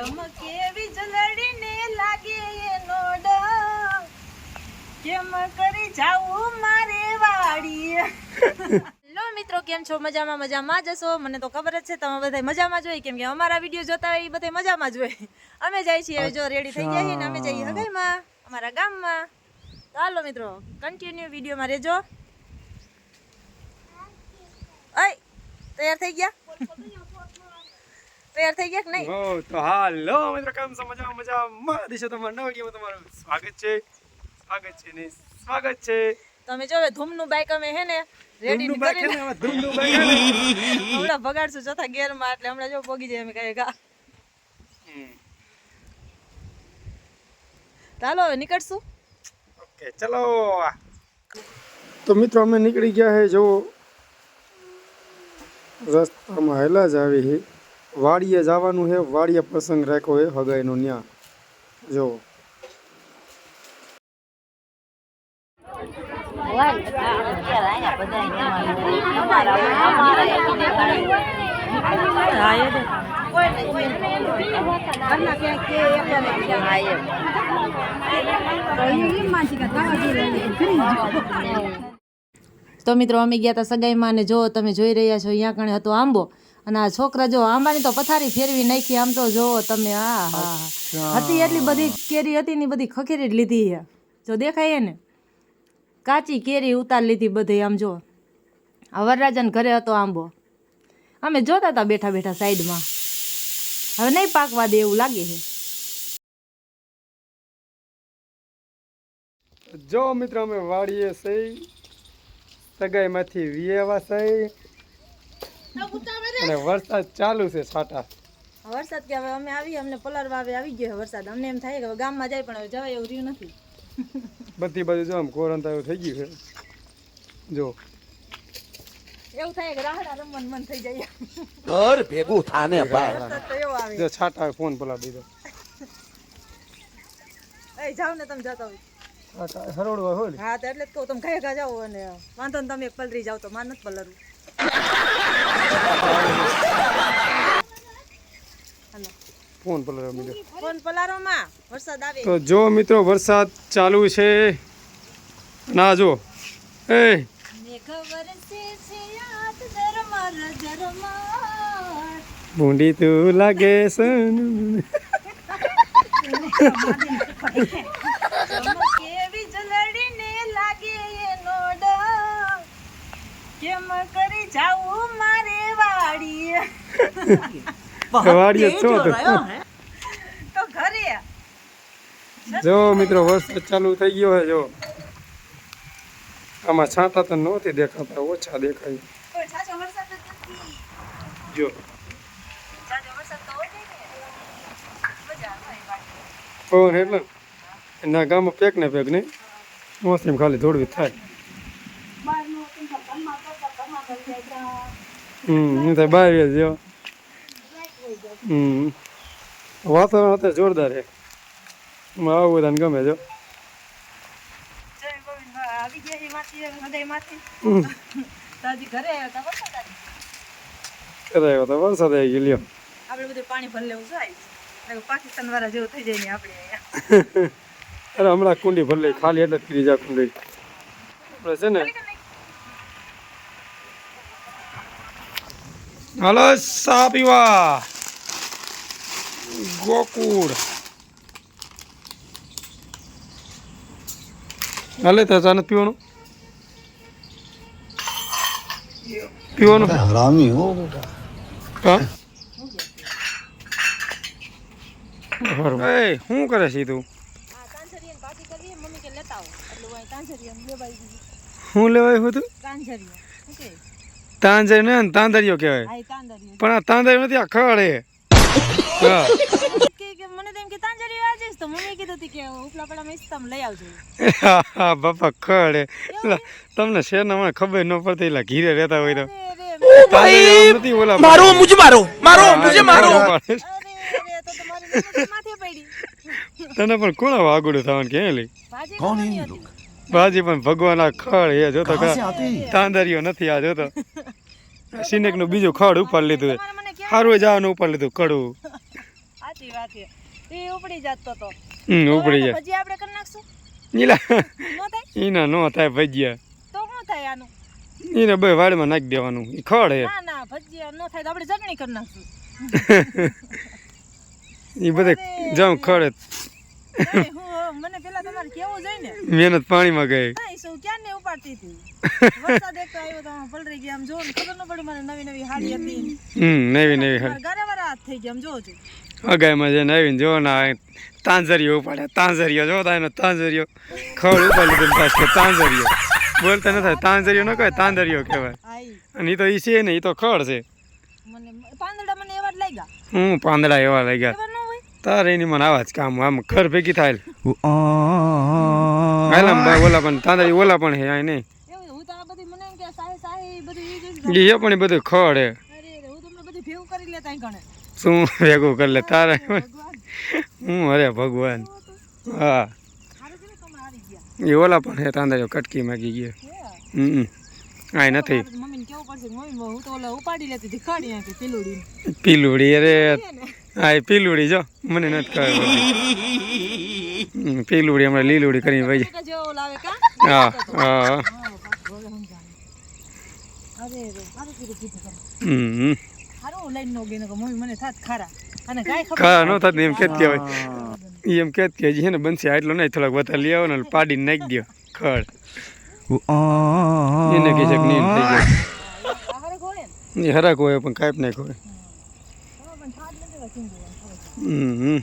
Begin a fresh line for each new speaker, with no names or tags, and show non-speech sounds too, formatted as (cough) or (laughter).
ચમકે વીજળીને લાગે એનો ડર કેમ કરી જાવું મારે હેલો મિત્રો કેમ છો? મજામાં મજામાં જશો મને તો ખબર જ છે તમે બધા મજામાં જ કેમ કે અમારા વીડિયો જોતા હોય એ બધા મજામાં જ અમે જાય છીએ જો રેડી થઈ ગયા છીએ ને અમે જઈએ હગાઈમાં અમારા ગામમાં. ચાલો મિત્રો કન્ટિન્યુ વિડીયોમાં રહેજો. ઓય તૈયાર થઈ ગયા? તૈયાર થઈ ગયા કે નહીં?
હો તો હાલો મિત્રો કેમ છો? મજા મજામાં. દિશો તમારા નવા વિડીયોમાં તમારું સ્વાગત છે. સ્વાગત છે ને સ્વાગત છે.
તમે જો હવે ધૂમનું બાઈક અમે હે ને રેડી
ધૂમનું બાઈક
કરીને
છે ને, આમાં ધૂમનું બાઈક છે ને.
હમણાં બગાડશું ચોથા ગેરમાં એટલે હમણાં જો પોગી જાય અમે કહીએ ગા
હમ.
ચાલો હવે નીકળશું.
ઓકે ચલો. તો મિત્રો અમે નીકળી ગયા છે જો રસ્તામાં હેલા જ આવી છે વાડીએ જવાનું છે વાડીએ પ્રસંગ રાખ્યો છે હગાઈનો ન્યા. જો.
તો મિત્રો, અમે ગયા હતા સગાઈમાં અને જો તમે જોઈ રહ્યા છો અહીંયા કણે હતો આંબો. અને આ છોકરા જો આંબાની તો પથારી ફેરવી નાખી આમ તો જો તમે આ હા. હતી એટલી બધી કેરી હતી ને બધી ખખેરી જ લીધી છે. જો દેખાય ને કાચી કેરી ઉતાર લીધી બધી આમ જો. વરરાજાના ઘરે હતો આંબો. અમે જોતા હતા બેઠા બેઠા સાઈડમાં. હવે નહીં પાકવા દે એવું લાગે છે.
જો મિત્રો અમે વાડીએ સહી સગાઈમાંથી વિયેવા સહી અને વરસાદ ચાલુ છે છાટા.
વરસાદ કે હવે અમે આવી અમને પલરવા આવે આવી ગયો વરસાદ. અમને એમ થાય કે હવે ગામમાં જાય પણ હવે જવાય એવું રહ્યું નથી.
બધી બાજુ જો આમ કોરંતાયું થઈ ગયું છે. જો.
એવું થાય કે રાહડા રમવાનું મન થઈ જાય.
ઘર ભેગું થાને
તો આવે.
જો છાટા ફોન પલાળી દીધો.
એ જાવ ને તમે જતા હોય.
હરોડવા હોય
હા તો એટલે જ કહું તમે ઘા જાઓ અને વાંધો ને તમે એક પલરી જાઓ તો માર નથી પલરવું.
ફોન પલાળવા મિત્રો
ફોન પલારો માં વરસાદ આવે.
તો જો મિત્રો વરસાદ ચાલુ છે. ના જો. એ. ભૂંડી તું લાગે સન.
જાવું મારે વાડીએ.
વાડીએ છો તો
તો ઘરે.
જો મિત્રો વરસાદ ચાલુ થઈ ગયો છે જો. આમાં છાંટા તો નહોતી દેખાતા ઓછા દેખાય.
જ.
પવન એટલે ના. ગામમાં પેક ને પેક નહીં. મોસમ ખાલી થોડવી થાય. હમ તો બહાર જો હમ. વાતાવરણ અત્યારે જોરદાર છે. આવું બધાને ગમે જો
આવી. તો
અરે હમણાં કુંડી ભરી લઈ ખાલી એટલે કરી જા કુંડી. આપણે છે ને હાલો સા પીવા ગોકુળ હાલે તો ચા નથી પીવાનું પીવાનું
હરામી હો
હા એ શું કરે છે તું?
હું લેવાય પાછી કરીએ મમ્મી કે લેતા આવો. એટલે હું અહીં
તાંજર ને તાંદરિયો કહેવાય.
એ
પણ આ તાંદરિયો નથી આ ખડ હે. બાપા ખડ હે એટલે તમને શેરના મને ખબર ન પડતી એટલે ઘીરે રહેતા હોય તો.
મારો
પડી.
તને પણ કોણ વાગુડું થવાનું કે લઈ
ભાજી
કોણ
ખાવાની
હે
હતી.
બાજી પણ ભગવાન આ ખડ હે જોતો તાંદરિયો નથી આ જોતો. સિનેકનું બીજું ખડ ઉપર લીધું સારું જવાનું ઉપર લીધું કડવું (laughs)
સાચી વાત છે. એ ઉપડી જતો તો.
હમ ઉપડી જાય.
પછી આપણે કરી નાખશું?
નીલા. ઈના નો થાય ભજીયા.
તો શું થાય આનું?
ઈને બે વાડમાં નાખી દેવાનું. એ ખડ હે
ના ના ભજીયા નો થાય તો આપણે ચટણી કરી નાખશું. (laughs)
એ બધે જાઉં ખડ.
હું મને પેલા તમારે કેવું જોઈએ ને?
મહેનત પાણીમાં ગઈ.
સૌ ક્યાં ને ઉપાડતી હતી? (laughs) વરસાદ એક તો આવ્યો તો પલળી ગયા. આમ જો ખબર ન પડી મને નવી નવી હાડી હતી.
હમ નવી નવી
હાડી ગારે વાળા હાથ થઈ ગયા આમ જોવો છો.
અગાઈમાં જઈને આવીને જો ના તાંજરીઓ ઉપાડે. તાંજરીઓ જો તા એનો તાંજરીઓ. ખડ ઉપાડી દીધું પાછ તાંજરીઓ. બોલતા ન થાય તાંજરીઓ ન કહેવાય તાંજરીઓ કહેવાય. અને એ તો ઈ છે ને એ તો ખડ છે.
મને પાંદડા મને એવા જ લાગ્યા.
હું પાંદડા એવા લાગ્યા. તારે એની મને આવા જ કામ આમ ઘર ભેગી થાય. હાલ ઓલા પણ તાંદરી ઓલા પણ હે આ નહીં
હું તો આ
એ બધું ખડ હે
અરે હું તમને બધી
શું અરે ભગવાન હા એ ઓલા પણ હે તાંદરીઓ કટકી માગી ગયા હમ આ નથી
પીલુડી
અરે એ પીલુડી જો મને નથી ખબર પીલુડી હમણાં લીલુડી કરીને ભાઈ હા હા. એમ કેત કે હજી ને બનશે, આટલો નહીં, થોડાક વધારે લઈ આવો ને પાડીને નાખી દો એને કહે નહીં થઈ ગયો હરાક હોય, પણ કાંઈ નાખ હોય. હમ હમ.